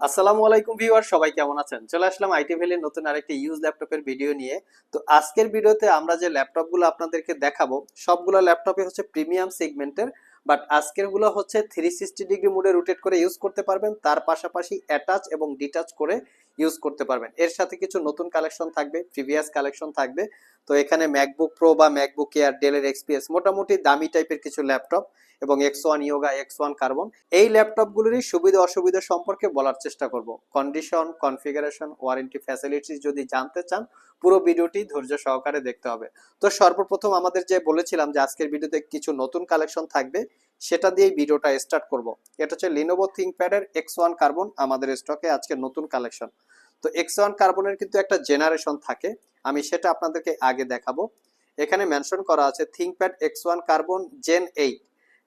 আসসালামু আলাইকুম ভিউয়ার, সবাই কেমন আছেন? চলে আসলাম আইটি ভ্যালির নতুন আরেকটি ইউজ ল্যাপটপের ভিডিও নিয়ে। তো আজকের ভিডিওতে আমরা যে ল্যাপটপগুলো আপনাদেরকে দেখাবো, সবগুলো ল্যাপটপে হচ্ছে প্রিমিয়াম সেগমেন্টের বাট আজকেরগুলো হচ্ছে থ্রি সিক্সটি ডিগ্রি মোডে রোটেট করে ইউজ করতে পারবেন। তার পাশাপাশি অ্যাটাচ এবং ডিটাচ করে ইউজ করতে পারবেন। এর সাথে কিছু নতুন কালেকশন থাকবে প্রিভিয়াস কালেকশন থাকবে। তো এখানে ম্যাকবুক প্রো বা ম্যাকবুক এয়ার ডেলের এক্সপিএস মোটামুটি দামি টাইপের কিছু ল্যাপটপ এবং X one Yoga X one Carbon এই ল্যাপটপগুলোরই সুবিধা অসুবিধা সম্পর্কে বলার চেষ্টা করব। কন্ডিশন কনফিগারেশন ওয়ারেন্টি ফ্যাসিলিটিস যদি জানতে চান, পুরো ভিডিওটি ধৈর্য সহকারে দেখতে হবে। তো সর্বপ্রথম আমাদের যে বলেছিলাম যে আজকের ভিডিওতে কিছু নতুন কালেকশন থাকবে, সেটা দিয়েই ভিডিওটা স্টার্ট করব। এটা হচ্ছে লিনোভো থিঙ্কপ্যাডের এক্স ওয়ান কার্বন আমাদের স্টকে আজকে নতুন কালেকশন তো এক্স ওয়ান কার্বনের কিন্তু একটা জেনারেশন থাকে। আমি সেটা আপনাদেরকে আগে দেখাবো। এখানে মেনশন করা আছে ThinkPad X one Carbon Gen eight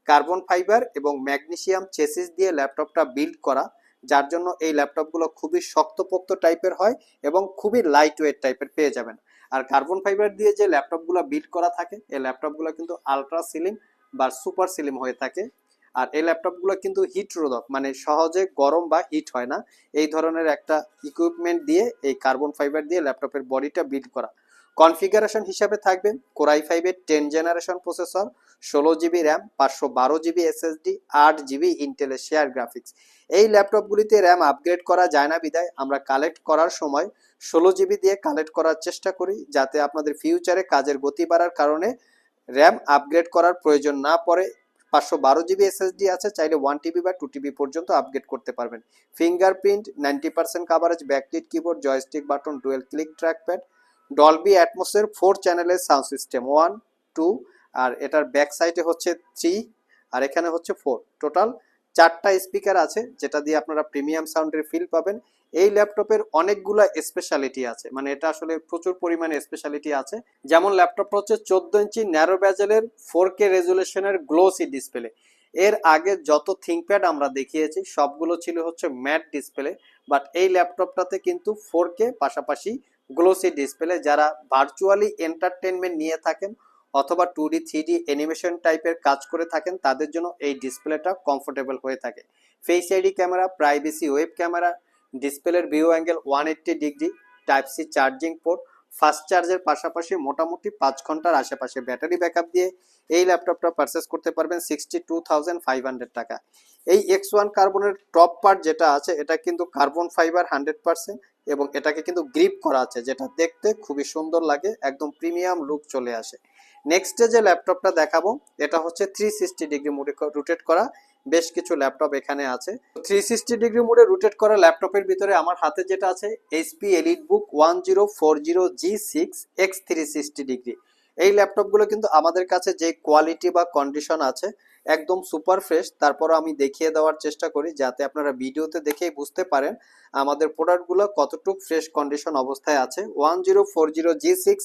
carbon fiber এবং ম্যাগনেসিয়াম চেসিস দিয়ে ল্যাপটপটা বিল্ড করা, যার জন্য এই ল্যাপটপগুলো খুবই শক্তপোক্ত টাইপের হয় এবং খুবই লাইট ওয়েট টাইপের পেয়ে যাবেন। আর কার্বন ফাইবার দিয়ে যে ল্যাপটপগুলো বিল্ড করা থাকে, এই ল্যাপটপগুলো কিন্তু আলট্রা সিলিম বা সুপার সিলিম হয়ে থাকে। আর এই ল্যাপটপগুলো কিন্তু হিট রোধক মানে সহজে গরম বা হিট হয় না। এই ধরনের একটা ইকুইপমেন্ট দিয়ে এই কার্বন ফাইবার দিয়ে ল্যাপটপের বডিটা বিল্ড করা। কনফিগারেশন হিসাবে থাকবে কোরাই ফাইভের টেন জেনারেশন প্রসেসর ষোলো জিবি র্যাম পাঁচশো বারো জিবি এসএসডি আট জিবি ইন্টেলের শেয়ার গ্রাফিক্স এই ল্যাপটপগুলিতে র্যাম আপগ্রেড করা যায় না বিদায় আমরা কালেক্ট করার সময় ষোলো জিবি দিয়ে কালেক্ট করার চেষ্টা করি, যাতে আপনাদের ফিউচারে কাজের গতি বাড়ার কারণে র্যাম আপগ্রেড করার প্রয়োজন না পড়ে। পাঁচশো বারো জিবি এসএসডি আছে, চাইলে ওয়ান টিবি বা টু টিবি পর্যন্ত আপগ্রেড করতে পারবেন। Fingerprint ninety percent coverage backlit keyboard joystick button dual click trackpad Dolby অ্যাটমসের four চ্যানেলের সাউন্ড সিস্টেম ওয়ান টু আর এটার ব্যাক সাইডে হচ্ছে থ্রি আর এখানে হচ্ছে ফোর টোটাল চারটা স্পিকার আছে, যেটা দিয়ে আপনারা প্রিমিয়াম সাউন্ডের ফিল পাবেন। এই ল্যাপটপের অনেকগুলো স্পেশালিটি আছে। মানে এটা আসলে প্রচুর পরিমাণে স্পেশালিটি আছে। যেমন ল্যাপটপটা হচ্ছে চোদ্দ ইঞ্চি ন্যারো ব্যাজেলের ফোর কে রেজুলেশনের গ্লোসি ডিসপ্লে এর আগে যত থিঙ্কপ্যাড আমরা দেখিয়েছি, সবগুলো ছিল হচ্ছে ম্যাট ডিসপ্লে বাট এই ল্যাপটপটাতে কিন্তু ফোর কে পাশাপাশি গ্লোসি ডিসপ্লে যারা ভার্চুয়ালি এন্টারটেনমেন্ট নিয়ে থাকেন অথবা two D three D animation টাইপের কাজ করে থাকেন, তাদের জন্য এই ডিসপ্লেটা কমফোর্টেবল হয়ে থাকে। Face ID camera privacy web camera ডিসপ্লের view angle one eighty degree, type C charging port, fast চার্জের পাশাপাশি মোটামুটি পাঁচ ঘণ্টার আশেপাশে ব্যাটারি ব্যাকআপ দিয়ে এই ল্যাপটপটা পারচেস করতে পারবেন sixty two thousand five hundred টাকা। এই এক্স ওয়ান কার্বনের টপ পার্ট যেটা আছে, এটা কিন্তু কার্বন ফাইবার হান্ড্রেড পার্সেন্ট এবং এটাকে কিন্তু গ্রিপ করা আছে, যেটা দেখতে খুবই সুন্দর লাগে, একদম প্রিমিয়াম লুক চলে আসে। নেক্সটে যে ল্যাপটপটা দেখাবো, এটা হচ্ছে থ্রি সিক্সটি ডিগ্রি রোটেট করা। বেশ কিছু ল্যাপটপ এখানে আছে। থ্রি সিক্সটি ডিগ্রি মোডে রোটেট করা ল্যাপটপের ভিতরে আমার হাতে যেটা আছে HP EliteBook one zero four zero G six X three sixty degree এই ল্যাপটপগুলো কিন্তু আমাদের কাছে যে কোয়ালিটি বা কন্ডিশন আছে, একদম সুপার ফ্রেশ তারপর আমি দেখিয়ে দেওয়ার চেষ্টা করি যাতে আপনারা ভিডিওতে দেখেই বুঝতে পারেন আমাদের প্রোডাক্টগুলো কতটুক ফ্রেশ কন্ডিশন অবস্থায় আছে। One zero four zero G six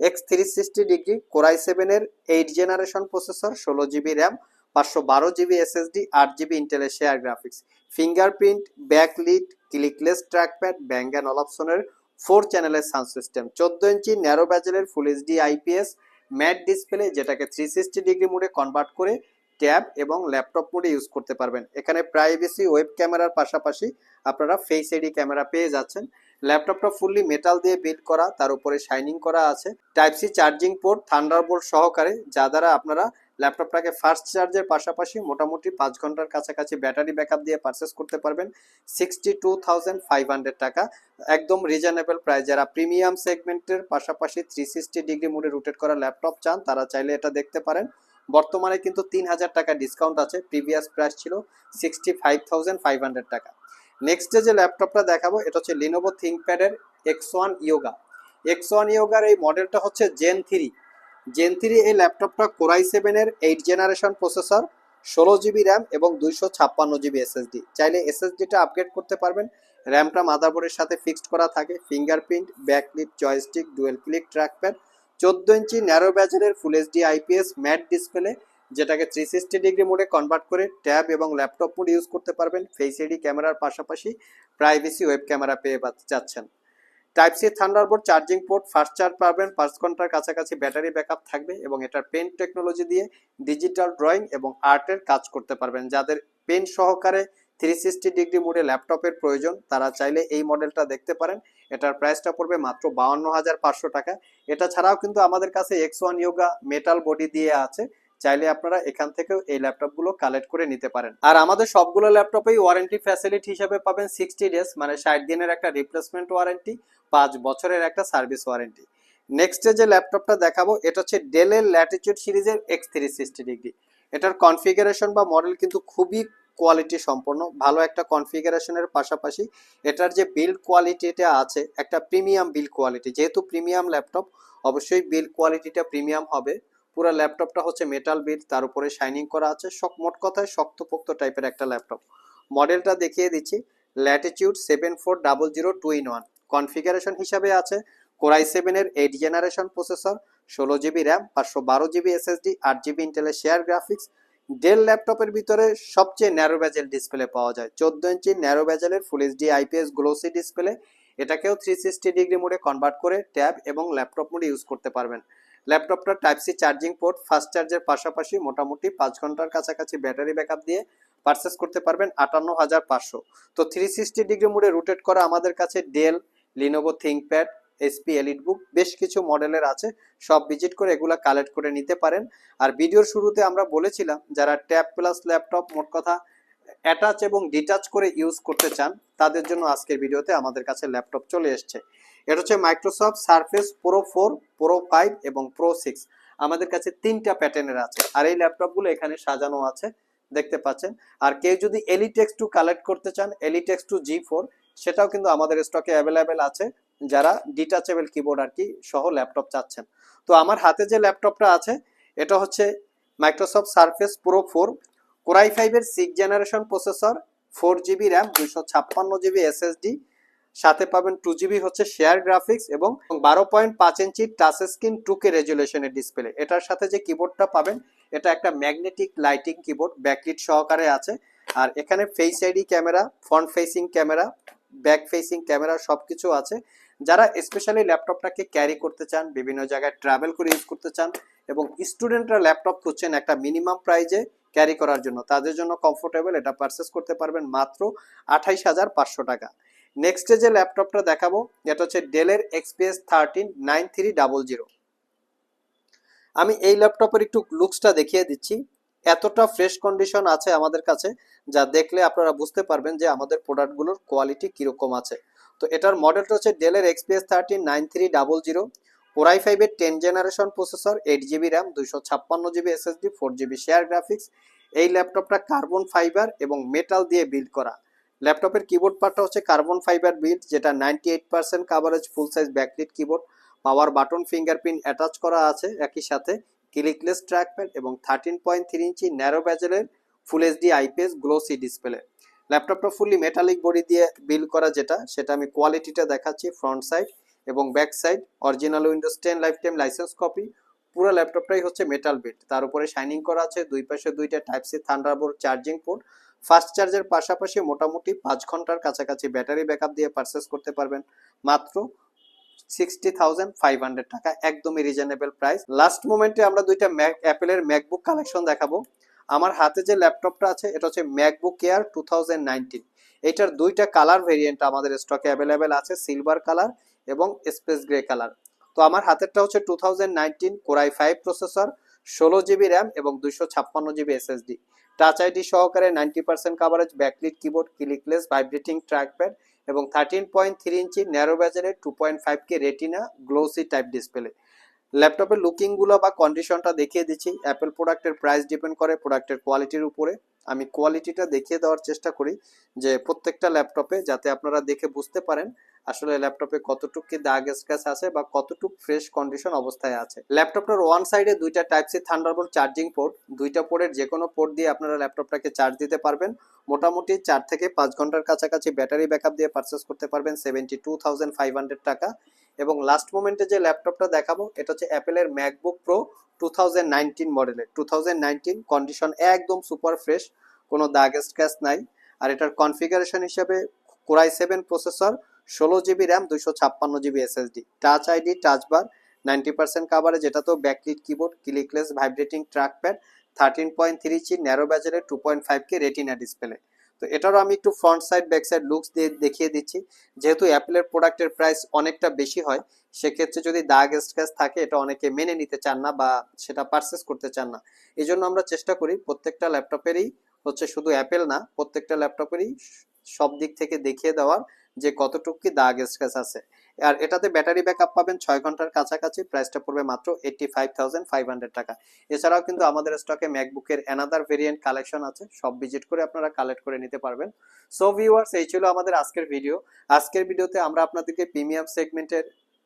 X three sixty degree core i সেভেনের এইট জেনারেশন প্রসেসর ষোলো জিবি র্যাম পাঁচশো বারো জিবি এসএসডি আট জিবি ইন্টেলের share graphics fingerprint backlit clickless trackpad Bang and অলাপসনের four চ্যানেলের sound system চোদ্দ ইঞ্চি narrow ব্যাজেলের full HD IPS matte display যেটাকে three sixty degree মোডে কনভার্ট করে ট্যাব এবং ল্যাপটপ মোডে ইউজ করতে পারবেন। এখানে প্রাইভেসি ওয়েব ক্যামেরার পাশাপাশি আপনারা ফেস এডি ক্যামেরা পেয়ে যাচ্ছেন। ল্যাপটপটা ফুললি মেটাল দিয়ে বিল্ড করা, তার উপরে শাইনিং করা আছে। Type C charging port Thunderbolt সহকারে, যা দ্বারা আপনারা ল্যাপটপটাকে ফাস্ট চার্জের পাশাপাশি মোটামুটি পাঁচ ঘণ্টার কাছাকাছি ব্যাটারি ব্যাকআপ দিয়ে পারচেস করতে পারবেন sixty two thousand five hundred টাকা। একদম রিজনেবল প্রাইস যারা প্রিমিয়াম সেগমেন্টের পাশাপাশি থ্রি সিক্সটি ডিগ্রি মোডে রোটেট করা ল্যাপটপ চান, তারা চাইলে এটা দেখতে পারেন। বর্তমানে কিন্তু তিন হাজার টাকা ডিসকাউন্ট আছে। প্রিভিয়াস প্রাইস ছিল sixty five thousand five hundred টাকা। নেক্সটে যে ল্যাপটপটা দেখাবো, এটা হচ্ছে Lenovo থিঙ্কপ্যাডের X one Yoga X one ইয়োগার এই মডেলটা হচ্ছে জেন থ্রি জেন থ্রি এই ল্যাপটপটা কোরাই সেভেনের এইট জেনারেশন প্রসেসর, ষোলো জিবি র্যাম এবং দুইশো ছাপ্পান্ন জিবি এসএসডি। চাইলে এসএসডিটা আপগ্রেড করতে পারবেন। র্যামটা মাদারবোর্ডের সাথে ফিক্সড করা থাকে fingerprint backlit joystick dual click trackpad চোদ্দ ইঞ্চি narrow ব্যাজেলের full HD IPS matte display যেটাকে থ্রি সিক্সটি ডিগ্রি মোডে কনভার্ট করে ট্যাব এবং ল্যাপটপ মোড ইউজ করতে পারবেন। ফেস ক্যামেরার পাশাপাশি প্রাইভেসি ওয়েব ক্যামেরা পেয়ে যাচ্ছেন। Type C Thunderbolt charging port fast charge পাবেন পাঁচ ঘণ্টার কাছাকাছি ব্যাটারি ব্যাকআপ থাকবে এবং এটার পেন টেকনোলজি দিয়ে ডিজিটাল ড্রয়িং এবং আর্টের কাজ করতে পারবেন। যাদের পেন সহকারে থ্রি সিক্সটি ডিগ্রি মোডে ল্যাপটপের প্রয়োজন, তারা চাইলে এই মডেলটা দেখতে পারেন। এটার প্রাইসটা পড়বে মাত্র বাউন্ন হাজার পাঁচশো টাকা। এটা ছাড়াও কিন্তু আমাদের কাছে X one Yoga metal body দিয়ে আছে। চাইলে আপনারা এখান থেকেও এই ল্যাপটপগুলো কালেক্ট করে নিতে পারেন। আর আমাদের সবগুলো ল্যাপটপেই ওয়ারেন্টি ফ্যাসিলিটি হিসেবে পাবেন সিক্সটি ডেজ মানে ষাট দিনের একটা রিপ্লেসমেন্ট ওয়ারেন্টি, পাঁচ বছরের একটা সার্ভিস ওয়ারেন্টি। নেক্সটে যে ল্যাপটপটা দেখাবো, এটা হচ্ছে ডেলের ল্যাটিটিউড সিরিজের এক্স থ্রি সিক্সটি ডিগ্রি। এটার কনফিগারেশন বা মডেল কিন্তু খুবই কোয়ালিটি সম্পন্ন, ভালো একটা কনফিগারেশনের পাশাপাশি এটার যে বিল্ড কোয়ালিটিটা আছে, একটা প্রিমিয়াম বিল্ড কোয়ালিটি যেহেতু প্রিমিয়াম ল্যাপটপ, অবশ্যই বিল্ড কোয়ালিটিটা প্রিমিয়াম হবে। পুরো ল্যাপটপটা হচ্ছে মেটাল বিট তার উপরে শাইনিং করা আছে, শক, মোট কথায় শক্তপোক্ত টাইপের একটা ল্যাপটপ। মডেলটা দেখিয়ে দিচ্ছি Latitude seven four double zero two in one configuration হিসাবে আছে কোরাই সেভেনের এইট জেনারেশন প্রসেসর ষোলো জিবি র্যাম পাঁচশো বারো জিবি এসএসডি আট জিবি ইন্টেলের শেয়ার গ্রাফিক্স ডেল ল্যাপটপের ভিতরে সবচেয়ে ন্যারো ব্যাজেল ডিসপ্লে পাওয়া যায়, চোদ্দ ইঞ্চি narrow ব্যাজেলের full HD IPS glossy display এটাকেও থ্রি সিক্সটি ডিগ্রি মোডে কনভার্ট করে ট্যাব এবং ল্যাপটপ মোডে ইউজ করতে পারবেন। ল্যাপটপটা type C charging port fast চার্জের পাশাপাশি মোটামুটি পাঁচ ঘণ্টার কাছাকাছি ব্যাটারি ব্যাকআপ দিয়ে পারচেস করতে পারবেন আটান্ন হাজার পাঁচশো। তো থ্রি সিক্সটি ডিগ্রি মোডে রোটেট করা আমাদের কাছে Dell Lenovo ThinkPad SP EliteBook বেশ কিছু মডেলের আছে। সব ভিজিট করে এগুলা কালেক্ট করে নিতে পারেন। আর ভিডিওর শুরুতে আমরা বলেছিলাম, যারা ট্যাব প্লাস ল্যাপটপ মোট কথা অ্যাটাচ এবং ডিটাচ করে ইউজ করতে চান, তাদের জন্য আজকের ভিডিওতে আমাদের কাছে ল্যাপটপ চলে এসছে। এটা হচ্ছে Microsoft Surface Pro four Pro five এবং প্রো সিক্স আমাদের কাছে তিনটা প্যাটার্নের আছে। আর এই ল্যাপটপগুলো এখানে সাজানো আছে, দেখতে পাচ্ছেন। আর কেউ যদি এলিটেক্স টু কালেক্ট করতে চান এলিটেক্স টু জি ফোর সেটাও কিন্তু আমাদের স্টকে অ্যাভেলেবেল আছে, যারা ডিটাচেবল কিবোর্ড আর কি সহ ল্যাপটপ চাচ্ছেন। তো আমার হাতে যে ল্যাপটপটা আছে, এটা হচ্ছে Microsoft Surface Pro four core i ফাইভের six generation processor four GB RAM দুইশো ছাপ্পান্ন জিবি এসএসডি সাথে পাবেন টু জিবি হচ্ছে শেয়ার গ্রাফিক্স এবং বারো পয়েন্ট পাঁচ ইঞ্চি টাচ স্ক্রিন টু কে রেজুলেশনের ডিসপ্লে এটার সাথে যে কিবোর্ডটা পাবেন, এটা একটা ম্যাগনেটিক লাইটিং কিবোর্ড ব্যাকলিট সহকারে আছে। আর এখানে face ID camera front facing camera back facing camera সব কিছু আছে। যারা স্পেশালি ল্যাপটপটাকে ক্যারি করতে চান, বিভিন্ন জায়গায় ট্রাভেল করে ইউজ করতে চান এবং স্টুডেন্টরা ল্যাপটপ খুঁজছেন একটা মিনিমাম প্রাইজে ক্যারি করার জন্য। তাদের জন্য কমফোর্টেবল এটা পারচেস করতে পারবেন মাত্র আঠাইশ হাজার পাঁচশো টাকা। নেক্সটে যে ল্যাপটপটা দেখাবো, এটা হচ্ছে ডেলের এক্সপিএস থার্টিন জিরো আমি এই ল্যাপটপের একটু লুকসটা দেখিয়ে দিচ্ছি। এতটা ফ্রেশ কন্ডিশন আছে আমাদের কাছে, যা দেখলে আপনারা বুঝতে পারবেন যে আমাদের প্রোডাক্টগুলোর কোয়ালিটি কীরকম আছে। তো এটার মডেলটা হচ্ছে ডেলের XPS thirteen nine three double zero core i ফাইভের ten generation processor eight GB RAM দুইশো ছাপ্পান্ন GB SSD four GB share graphics এই ল্যাপটপটা কার্বন ফাইবার এবং মেটাল দিয়ে বিল্ড করা। ল্যাপটপের কিবোর্ড পার্টটা হচ্ছে কার্বন ফাইবার বিল্ড যেটা ninety eight percent coverage full size backlit keyboard power button fingerprint attach করা আছে একই সাথে। ক্লিকলেস ট্র্যাকপ্যাড এবং থার্টিন পয়েন্ট থ্রি ইঞ্চি narrow ব্যাজেলের full HD IPS glossy display ল্যাপটপটা ফুললি মেটালিক বডি দিয়ে বিল্ড করা যেটা, সেটা আমি কোয়ালিটিটা দেখাচ্ছি ফ্রন্ট সাইড এবং back side original Windows ten lifetime license copy পুরো ল্যাপটপটাই হচ্ছে মেটাল বেড তার উপরে শাইনিং করা আছে, দুই পাশে দুইটা type C Thunderbolt charging port fast চার্জের পাশাপাশি মোটামুটি পাঁচ ঘণ্টার কাছাকাছি ব্যাটারি ব্যাকআপ দিয়ে পারচেস করতে পারবেন। মাত্র সিক্সটি থাউজেন্ড ফাইভ হান্ড্রেড টাকা, একদমই রিজনেবল প্রাইস লাস্ট মোমেন্টে আমরা দুইটা ম্যাক অ্যাপেলের ম্যাকবুক কালেকশন দেখাবো। আমার হাতে যে ল্যাপটপটা আছে, এটা হচ্ছে MacBook Air two thousand nineteen এটার দুইটা কালার ভেরিয়েন্ট আমাদের স্টকে অ্যাভেলেবেল আছে সিলভার কালার এবং স্পেস গ্রে কালার। তো আমার হাতেরটা হচ্ছে two thousand nineteen core i five processor, ষোলো জিবি র্যাম এবং দুইশো ছাপ্পান্ন জিবি এসএসডি। টাচ আইডি সহকারে ninety percent coverage backlit keyboard clickless vibrating trackpad এবং থার্টিন পয়েন্ট থ্রি ইঞ্চি narrow ব্যাজারের two point five K retina glossy type display ল্যাপটপের লুকিংগুলো বা কন্ডিশনটা দেখিয়ে দিচ্ছি। অ্যাপেল প্রোডাক্টের প্রাইস ডিপেন্ড করে প্রোডাক্টের কোয়ালিটির উপরে। আমি কোয়ালিটিটা দেখিয়ে দেওয়ার চেষ্টা করি যে প্রত্যেকটা ল্যাপটপে যাতে আপনারা দেখে বুঝতে পারেন আসলে ল্যাপটপে কতটুক কি দাগ স্ক্র্যাচ আছে বা কতটুক ফ্রেশ কন্ডিশন অবস্থায় আছে? ল্যাপটপটার ওয়ান সাইডে দুইটা type C Thunderbolt charging port দুইটা পোর্টের যে কোনো পোর্ট দিয়ে আপনারা ল্যাপটপটাকে চার্জ দিতে পারবেন। মোটামুটি চার থেকে পাঁচ ঘণ্টার কাছাকাছি ব্যাটারি ব্যাকআপ দিয়ে পারচেস করতে পারবেন seventy two thousand five hundred টাকা। এবং লাস্ট মোমেন্টে যে ল্যাপটপটা দেখাবো, এটা হচ্ছে অ্যাপেলের MacBook Pro two thousand nineteen মডেলের টু থাউজেন্ড নাইনটিন কন্ডিশন একদম সুপার ফ্রেশ কোনো দাগ স্ক্র্যাচ নাই। আর এটার কনফিগারেশন হিসেবে কোরাই সেভেন প্রসেসর ষোলো জিবি র্যাম, দুইশো ছাপ্পান্ন GB SSD. Touch ID touch bar ninety percent কাভারে যেটা তো backlit keyboard clickless vibrating trackpad thirteen point three inch narrow ব্যাজারের two point five K Retina display তো এটারও আমি একটু front side back side looks দিয়ে দেখিয়ে দিচ্ছি। যেহেতু অ্যাপেলের প্রোডাক্টের প্রাইস অনেকটা বেশি হয়, সেক্ষেত্রে যদি দাগ স্ক্র্যাচ থাকে, এটা অনেকে মেনে নিতে চান না বা সেটা পারচেস করতে চান না। এই জন্য আমরা চেষ্টা করি, প্রত্যেকটা ল্যাপটপেরই হচ্ছে শুধু অ্যাপেল না, প্রত্যেকটা ল্যাপটপেরই সব দিক থেকে দেখিয়ে দেওয়ার যে কতটুকু দাগ স্ক্র্যাচ আছে। আর এটাতে ব্যাটারি ব্যাকআপ পাবেন ছয় ঘণ্টার কাছাকাছি প্রাইসটা পড়বে মাত্র eighty five thousand five hundred টাকা। এছাড়াও কিন্তু আমাদের স্টকে ম্যাকবুকের অ্যানাদার ভেরিয়েন্ট কালেকশন আছে, সব ভিজিট করে আপনারা কালেক্ট করে নিতে পারবেন। সো ভিউয়ার্স এই ছিল আমাদের আজকের ভিডিও আজকের ভিডিওতে আমরা আপনাদেরকে প্রিমিয়াম সেগমেন্টের